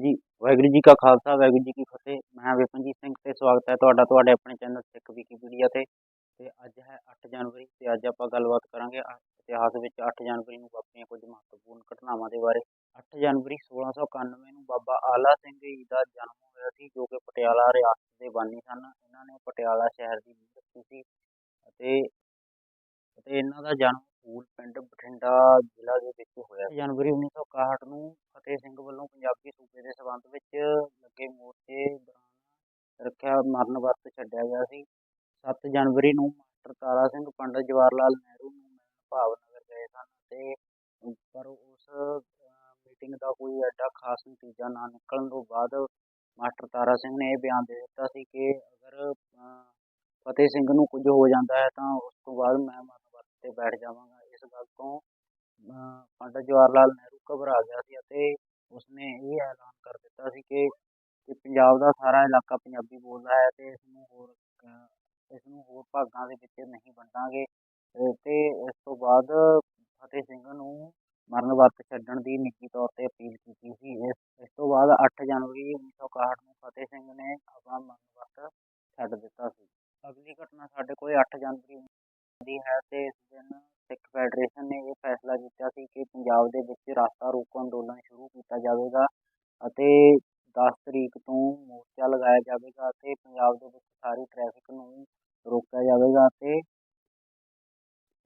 ਹਾਂਜੀ ਵਾਹਿਗੁਰੂ ਜੀ ਕਾ ਖਾਲਸਾ, ਵਾਹਿਗੁਰੂ ਜੀ ਕੀ ਫਤਿਹ। ਮੈਂ ਵਿਪਨਜੀਤ ਸਿੰਘ ਤੇ ਸਵਾਗਤ ਹੈ ਤੁਹਾਡਾ, ਤੁਹਾਡੇ ਆਪਣੇ ਚੈਨਲ ਸਿੱਖ ਵਿਕੀਪੀਡੀਆ ਤੇ। ਤੇ ਅੱਜ ਹੈ 8 ਜਨਵਰੀ ਤੇ ਅੱਜ ਆਪਾਂ ਗੱਲਬਾਤ ਕਰਾਂਗੇ ਅ- ਇਤਿਹਾਸ ਵਿੱਚ 8 ਜਨਵਰੀ ਨੂੰ ਵਾਪਰੀਆਂ ਕੁਝ ਮਹੱਤਵਪੂਰਨ ਘਟਨਾਵਾਂ ਦੇ ਬਾਰੇ। 8 ਜਨਵਰੀ 1691 ਨੂੰ ਬਾਬਾ ਆਲਾ ਸਿੰਘ ਜੀ ਦਾ ਜਨਮ ਹੋਇਆ ਸੀ, ਜੋ ਕਿ ਪਟਿਆਲਾ ਰਿਆਸਤ ਦੇ ਬਾਨੀ ਸਨ। ਇਹਨਾਂ ਨੇ ਪਟਿਆਲਾ ਸ਼ਹਿਰ ਦੀ ਨੀਂਹ ਰੱਖੀ ਸੀ ਅਤੇ ਅਤੇ ਇਹਨਾਂ ਦਾ ਜਨਮ ਸਕੂਲ ਪਿੰਡ ਬਠਿੰਡਾ ਜ਼ਿਲ੍ਹਾ ਦੇ ਵਿੱਚ ਹੋਇਆ ਸੀ। ਜਨਵਰੀ 1961 ਨੂੰ ਫਤਿਹ ਸਿੰਘ ਵੱਲੋਂ ਪੰਜਾਬੀ ਸੂਬੇ ਦੇ ਸਬੰਧ ਵਿੱਚ ਲੱਗੇ ਮੋਰਚੇ ਦੌਰਾਨ ਰੱਖਿਆ ਮਰਨ ਵਰਤ ਛੱਡਿਆ ਗਿਆ ਸੀ 7 ਜਨਵਰੀ ਨੂੰ ਮਾਸਟਰ ਤਾਰਾ ਸਿੰਘ ਪੰਡਤ ਜਵਾਹਰ ਲਾਲ ਨਹਿਰੂ ਨੂੰ ਮਿਲਣ ਭਾਵਨਗਰ ਗਏ ਸਨ ਅਤੇ ਪਰ ਉਸ ਮੀਟਿੰਗ ਦਾ ਕੋਈ ਐਡਾ ਖਾਸ ਨਤੀਜਾ ਨਾ ਨਿਕਲਣ ਤੋਂ ਬਾਅਦ ਮਾਸਟਰ ਤਾਰਾ ਸਿੰਘ ਨੇ ਇਹ ਬਿਆਨ ਦੇ ਦਿੱਤਾ ਸੀ ਕਿ ਅਗਰ ਫਤਿਹ ਸਿੰਘ ਨੂੰ ਕੁਝ ਹੋ ਜਾਂਦਾ ਹੈ ਤਾਂ ਉਸ ਤੋਂ ਬਾਅਦ ਮੈਂ ਮਰਨ ਵਰਤ ਤੇ ਬੈਠ ਜਾਵਾਂਗਾ ਗੱਲ ਤੋਂ ਅ, ਪੰਡਤ ਜਵਾਹਰ ਲਾਲ ਨਹਿਰੂ ਘਬਰਾ ਗਿਆ ਸੀ ਅਤੇ ਉਸਨੇ ਇਹ ਐਲਾਨ ਕਰ ਦਿੱਤਾ ਸੀ ਕਿ ਕਿ ਪੰਜਾਬ ਦਾ ਸਾਰਾ ਇਲਾਕਾ ਪੰਜਾਬੀ ਬੋਲਦਾ ਹੈ ਤੇ ਇਸ ਨੂੰ ਹੋਰ ਇਸ ਨੂੰ ਹੋਰ ਭਾਗਾਂ ਦੇ ਵਿੱਚ ਨਹੀਂ ਵੰਡਾਂਗੇ। ਤੇ ਇਸ ਤੋਂ ਬਾਅਦ ਫਤਿਹ ਸਿੰਘ ਨੂੰ ਮਰਨ ਵਰਤ ਛੱਡਣ ਦੀ ਨਿੱਜੀ ਤੌਰ ਤੇ ਅਪੀਲ ਕੀਤੀ ਸੀ। ਇਸ ਇਸ ਤੋਂ ਬਾਅਦ 8 ਜਨਵਰੀ 1961 ਨੂੰ ਫਤਿਹ ਸਿੰਘ ਨੇ ਆਪਣਾ ਮਰਨ ਵਰਤ ਛੱਡ ਦਿੱਤਾ ਸੀ। ਅਗਲੀ ਘਟਨਾ ਸਾਡੇ ਕੋਲ 8 ਜਨਵਰੀ ਦੀ ਹੈ ਤੇ ਇਸ ਦਿਨ ਸਿੱਖ ਫੈਡਰੇਸ਼ਨ ਨੇ ਇਹ ਫੈਸਲਾ ਕੀਤਾ ਸੀ ਕਿ ਪੰਜਾਬ ਦੇ ਵਿੱਚ ਰਾਸਤਾ ਰੋਕੋ ਅੰਦੋਲਨ ਸ਼ੁਰੂ ਕੀਤਾ ਜਾਵੇਗਾ ਅਤੇ 10 ਤਰੀਕ ਤੋਂ ਮੋਰਚਾ ਲਗਾਇਆ ਜਾਵੇਗਾ ਅਤੇ ਪੰਜਾਬ ਦੇ ਵਿੱਚ ਸਾਰੀ ਟ੍ਰੈਫਿਕ ਨੂੰ ਰੋਕਿਆ ਜਾਵੇਗਾ ਅਤੇ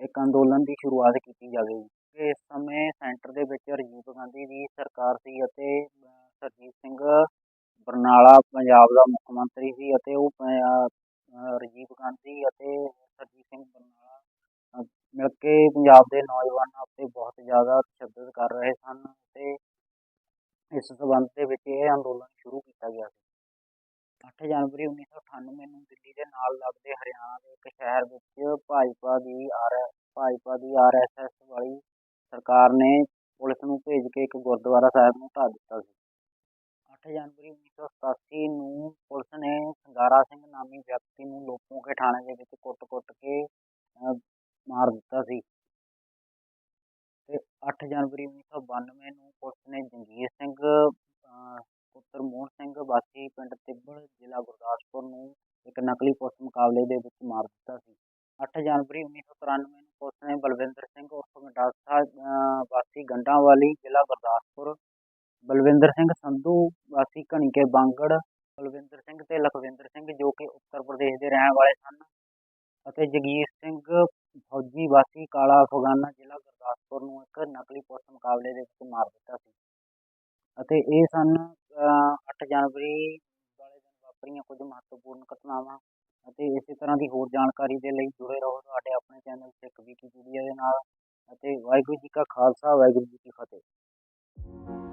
ਇੱਕ ਅੰਦੋਲਨ ਦੀ ਸ਼ੁਰੂਆਤ ਕੀਤੀ ਜਾਵੇਗੀ। ਇਸ ਸਮੇਂ ਸੈਂਟਰ ਦੇ ਵਿੱਚ ਰਾਜੀਵ ਗਾਂਧੀ ਦੀ ਸਰਕਾਰ ਸੀ ਅਤੇ ਅ, ਸਰਜੀਤ ਸਿੰਘ ਬਰਨਾਲਾ ਪੰਜਾਬ ਦਾ ਮੁੱਖ ਮੰਤਰੀ ਸੀ ਅਤੇ ਉਹ ਪੰਜਾ- ਰਾਜੀਵ ਗਾਂਧੀ ਅਤੇ ਸਰਜੀਤ ਸਿੰਘ ਬਰਨਾਲਾ ਮਿਲ ਕੇ ਪੰਜਾਬ ਦੇ ਨੌਜਵਾਨਾਂ ਉੱਤੇ ਬਹੁਤ ਜ਼ਿਆਦਾ ਤਸ਼ੱਦਦ ਕਰ ਰਹੇ ਸਨ ਅਤੇ ਇਸ ਸਬੰਧ ਦੇ ਵਿੱਚ ਇਹ ਅੰਦੋਲਨ ਸ਼ੁਰੂ ਕੀਤਾ ਗਿਆ ਸੀ। 8 ਜਨਵਰੀ 1998 ਨੂੰ ਦਿੱਲੀ ਦੇ ਨਾਲ ਲੱਗਦੇ ਹਰਿਆਣਾ ਦੇ ਇੱਕ ਸ਼ਹਿਰ ਵਿੱਚ ਭਾਜਪਾ ਦੀ ਆਰ ਭਾਜਪਾ ਦੀ ਆਰਐਸਐਸ ਵਾਲੀ ਸਰਕਾਰ ਨੇ ਪੁਲਿਸ ਨੂੰ ਭੇਜ ਕੇ ਇੱਕ ਗੁਰਦੁਆਰਾ ਸਾਹਿਬ ਨੂੰ ਢਾਹ ਦਿੱਤਾ ਸੀ। 8 ਜਨਵਰੀ 1987 ਨੂੰ ਪੁਲਿਸ ਨੇ ਸੰਗਾਰਾ ਸਿੰਘ ਨਾਮੀ ਵਿਅਕਤੀ ਨੂੰ ਲੋਪੋਕੇ ਥਾਣੇ ਦੇ ਵਿੱਚ ਕੁੱਟ-ਕੁੱਟ ਕੇ ਮਾਰ ਦਿੱਤਾ ਸੀ। ਤੇ 8 ਜਨਵਰੀ 1992 ਨੂੰ ਪੁਲਿਸ ਨੇ ਜੰਗੀਰ ਸਿੰਘ ਪੁੱਤਰ ਮੋਹਨ ਸਿੰਘ ਵਾਸੀ ਪਿੰਡ ਤਿੱਬੜ ਜ਼ਿਲ੍ਹਾ ਗੁਰਦਾਸਪੁਰ ਨੂੰ ਇੱਕ ਨਕਲੀ ਪੁਲਿਸ ਮੁਕਾਬਲੇ ਦੇ ਵਿੱਚ ਮਾਰ ਦਿੱਤਾ ਸੀ। 8 ਜਨਵਰੀ 1993 ਨੂੰ ਪੁਲਿਸ ਨੇ ਬਲਵਿੰਦਰ ਸਿੰਘ ਉਰਫ ਗੰਡਾਸਾ ਅਹ, ਵਾਸੀ ਗੰਡਾਂਵਾਲੀ ਜ਼ਿਲ੍ਹਾ ਗੁਰਦਾਸਪੁਰ ਬਲਵਿੰਦਰ ਸਿੰਘ ਸੰਧੂ ਵਾਸੀ ਘਣੀਕੇ ਬਾਂਗੜ ਬਲਵਿੰਦਰ ਸਿੰਘ ਤੇ ਲਖਵਿੰਦਰ ਸਿੰਘ ਜੋ ਕਿ ਉੱਤਰ ਪ੍ਰਦੇਸ਼ ਦੇ ਰਹਿਣ ਵਾਲੇ ਸਨ ਅਤੇ ਜਗੀਰ ਸਿੰਘ ਫੌਜੀ ਵਾਸੀ ਕਾਲਾ ਅਫਗਾਨਾ ਜ਼ਿਲ੍ਹਾ ਗੁਰਦਾਸਪੁਰ ਨੂੰ ਇੱਕ ਨਕਲੀ ਪੁਲਿਸ ਮੁਕਾਬਲੇ ਦੇ ਵਿੱਚ ਮਾਰ ਦਿੱਤਾ ਸੀ। ਅਤੇ ਇਹ ਸਨ ਅਹ, 8 ਜਨਵਰੀ ਵਾਲੇ ਦਿਨ ਵਾਪਰੀਆਂ ਕੁਝ ਮਹੱਤਵਪੂਰਨ ਘਟਨਾਵਾਂ ਅਤੇ ਇਸੇ ਤਰ੍ਹਾਂ ਦੀ ਹੋਰ ਜਾਣਕਾਰੀ ਦੇ ਲਈ ਜੁੜੇ ਰਹੋ ਤੁਹਾਡੇ ਆਪਣੇ ਚੈਨਲ ਸਿੱਖ ਵਿਕੀਪੀਡੀਆ ਦੇ ਨਾਲ। ਅਤੇ ਵਾਹਿਗੁਰੂ ਜੀ ਕਾ ਖਾਲਸਾ ਵਾਹਿਗੁਰੂ ਜੀ ਕੀ ਫਤਿਹ।